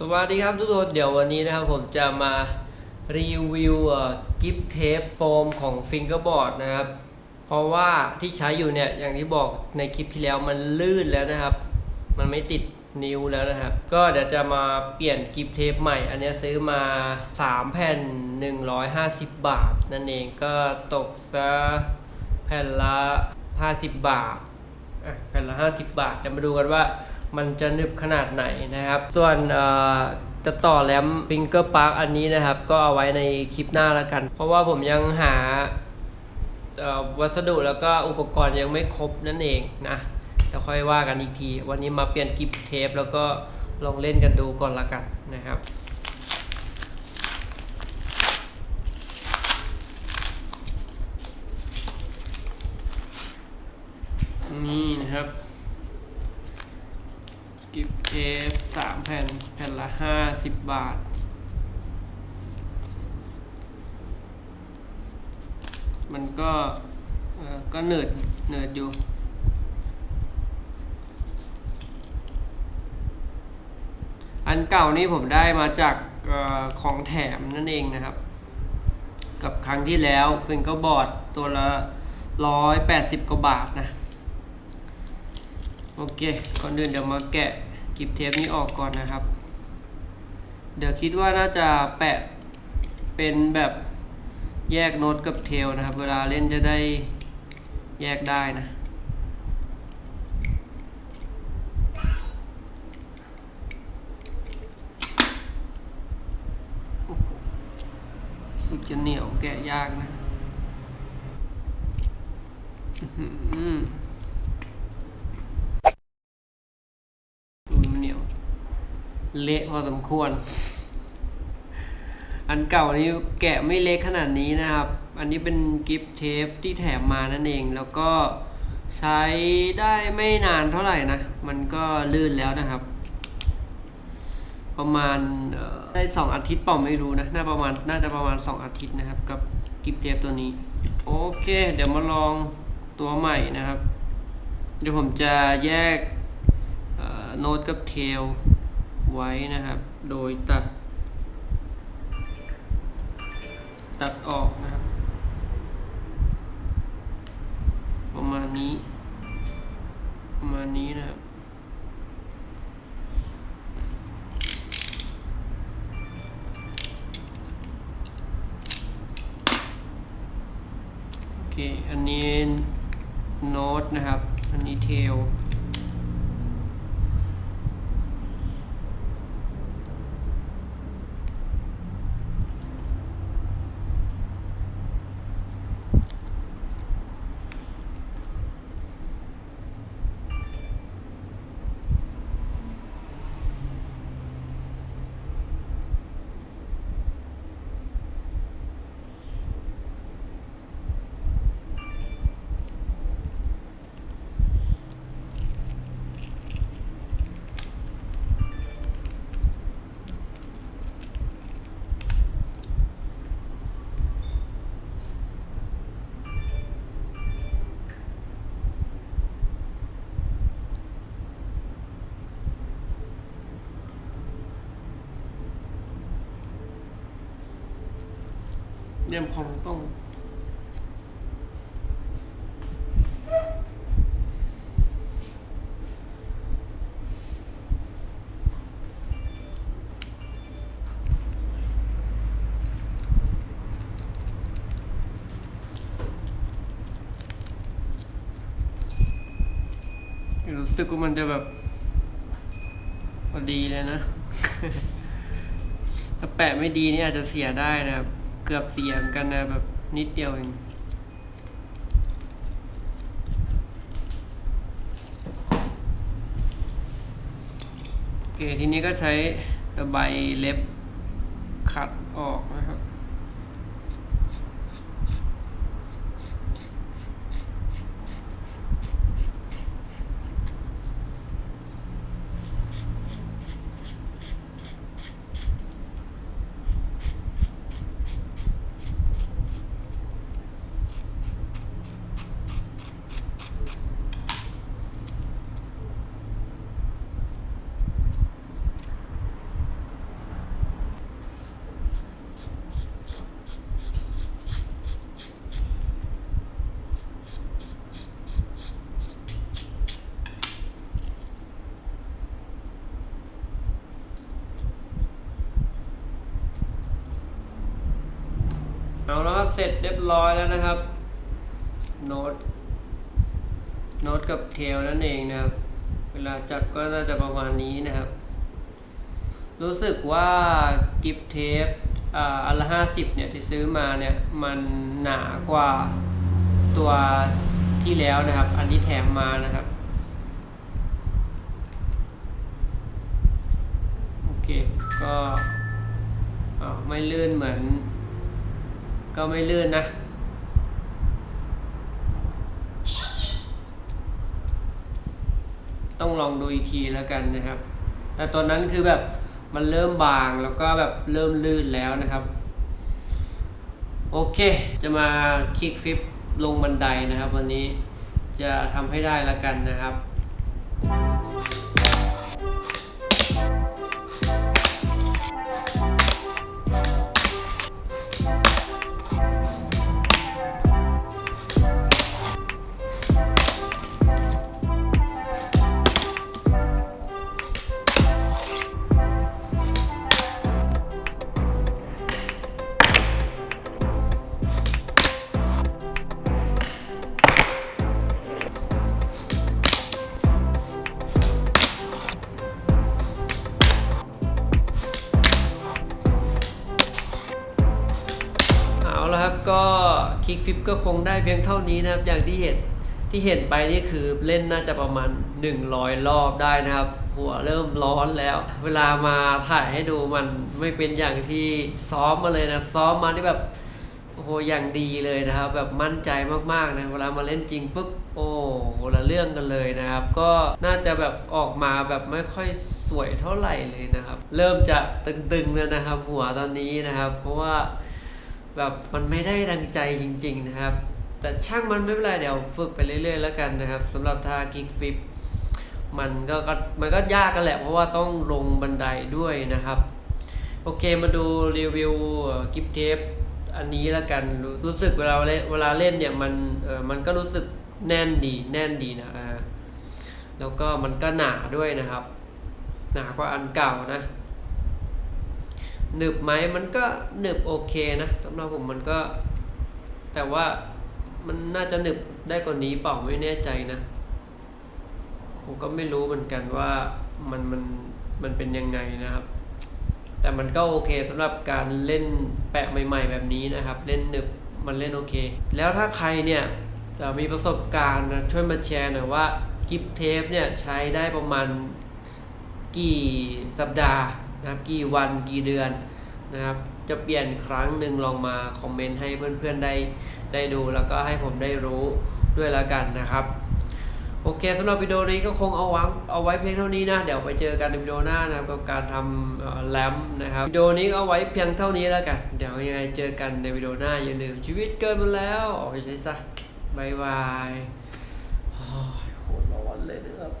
สวัสดีครับทุกคนเดี๋ยววันนี้นะครับผมจะมารีวิวกิฟเทปโฟมของ Fingerboard นะครับ เพราะว่าที่ใช้อยู่เนี่ยอย่างที่บอกในคลิปที่แล้วมันลื่นแล้วนะครับ มันไม่ติดนิ้วแล้วนะครับ ก็เดี๋ยวจะมาเปลี่ยนกิฟเทปใหม่ อันนี้ซื้อมา 3 แผ่น 150 บาท นั่นเองก็ตกซะแผ่นละ 50 บาทแผ่นละ 50 บาทจะมาดูกันว่า มันจะนึบขนาดไหนนะครับ ส่วนจะต่อแรมฟิงเกอร์ปาร์คอันนี้นะครับ ก็เอาไว้ในคลิปหน้าแล้วกัน เพราะว่าผมยังหาวัสดุแล้วก็อุปกรณ์ยังไม่ครบนั่นเองนะเดี๋ยวค่อยว่ากันอีกที วันนี้มาเปลี่ยนกิฟเทปแล้วก็ลองเล่นกันดูก่อนละกันนะครับนี่นะครับ กิฟเทปสามแผ่น แผ่นละห้าสิบบาท มันก็ก็เนิร์ดเนิร์ดอยู่อันเก่านี่ผมได้มาจากอของแถมนั่นเองนะครับ กับครั้งที่แล้วฟิงเกอร์บอร์ดตัวละร้อยแปดสิบกว่าบาทนะ โอเค ก่อนอื่นเดี๋ยวมาแกะกิบเทปนี้ออกก่อนนะครับ เดี๋ยวคิดว่าน่าจะแปะเป็นแบบแยกโน้ตกับเทลนะครับ เวลาเล่นจะได้แยกได้นะสึกจะเหนียวแกะยากนะอื้อหือ อุ้ยมันเหนียว เละพอสมควร อันเก่านี้แกะไม่เละขนาดนี้นะครับ อันนี้เป็นกิฟต์เทปที่แถมมานั่นเอง แล้วก็ใช้ได้ไม่นานเท่าไหร่นะ มันก็ลื่นแล้วนะครับ ประมาณได้สองอาทิตย์เปล่าไม่รู้นะ น่าประมาณ น่าจะประมาณสองอาทิตย์นะครับ กับกิฟต์เทปตัวนี้ โอเค เดี๋ยวมาลองตัวใหม่นะครับ เดี๋ยวผมจะแยกโน้ตกับเทล ไว้นะครับ โดยตัด ตัดออกนะครับ ประมาณนี้ ประมาณนี้นะครับโอเคอันนี้โน้ตนะครับ อันนี้เทล เรียมของต้องรู้สึกว่ามันจะแบบพอดีเลยนะ ถ้าแปะไม่ดีนี่อาจจะเสียได้นะครับ เกือบเสียงกันนะแบบนิดเดียวเองโอเคทีนี้ก็ใช้ตะไบเล็บขัดออกนะ เอาแล้วครับเสร็จเรียบร้อยแล้วนะครับ โน้ตโน้ตกับเทลนั่นเองนะครับ เวลาจับก็น่าจะประมาณนี้นะครับ รู้สึกว่ากิฟเทปอ่าอันละห้าสิบเนี่ยที่ซื้อมาเนี่ยมันหนากว่าตัวที่แล้วนะครับ อันที่แถมมานะครับโอเคก็ไม่ลื่นเหมือน ก็ไม่ลื่นนะ ต้องลองดูอีกทีแล้วกันนะครับ แต่ตอนนั้นคือแบบมันเริ่มบางแล้วก็แบบเริ่มลื่นแล้วนะครับ โอเค จะมาคลิกฟลิปลงบันไดนะครับ วันนี้จะทำให้ได้แล้วกันนะครับ คลิกฟิปก็คงได้เพียงเท่านี้นะครับ อย่างที่เห็นที่เห็นไปนี่คือเล่นน่าจะประมาณ 100 รอบได้นะครับ หัวเริ่มร้อนแล้ว เวลามาถ่ายให้ดูมันไม่เป็นอย่างที่ซ้อมมาเลยนะซ้อมมานี่แบบโอ้โหอย่างดีเลยนะครับ แบบมั่นใจมากๆนะเวลามาเล่นจริงปุ๊บโอ้โหละเรื่องกันเลยนะครับ ก็น่าจะแบบออกมาแบบไม่ค่อยสวยเท่าไหร่เลยนะครับ เริ่มจะตึงๆแล้วนะครับ หัวตอนนี้นะครับ เพราะว่า แบบมันไม่ได้ดังใจจริง ๆ นะครับ แต่ช่างมันไม่เป็นไรเดี๋ยวฝึกไปเรื่อย ๆ แล้วกันนะครับสำหรับท่ากิกฟิปมันก็มันก็ยากกันแหละ เพราะว่าต้องลงบันไดด้วยนะครับ โอเคมาดูรีวิวกิฟเทปอันนี้แล้วกันรู้สึกเวลาเล่นเวลาเล่นเนี่ยมันเออมันก็รู้สึกแน่นดีแน่นดีนะแล้วก็มันก็หนาด้วยนะครับ หนากว่าอันเก่านะ หนึบไหมมันก็หนึบโอเคนะสำหรับผมมันก็ แต่ว่ามันน่าจะหนึบได้กว่านี้เปล่าไม่แน่ใจนะ ผมก็ไม่รู้เหมือนกันว่ามันมันมันเป็นยังไงนะครับ แต่มันก็โอเคสำหรับการเล่นแปะใหม่ ๆ แบบนี้นะครับ เล่นหนึบมันเล่นโอเค แล้วถ้าใครเนี่ยมีประสบการณ์นะช่วยมาแชร์หน่อยว่ากิฟเทปเนี่ยใช้ได้ประมาณกี่สัปดาห์ นะครับกี่วันกี่เดือนนะครับ จะเปลี่ยนครั้งหนึ่งลองมาคอมเมนต์ให้เพื่อนๆได้ได้ดู แล้วก็ให้ผมได้รู้ด้วยแล้วกันนะครับ โอเคสำหรับวิดีโอนี้ก็คงเอาวางเอาไว้เพียงเท่านี้นะ เดี๋ยวไปเจอกันในวิดีโอหน้านะครับกับการทำแรมนะครับวิดีโอนี้เอาไว้เพียงเท่านี้แล้วกัน เดี๋ยวยังไงเจอกันในวิดีโอหน้าอย่าลืมชีวิตเกินมาแล้วออกไปใช้ซะบายบายโอ้ยโหร้อนเลยนะครับ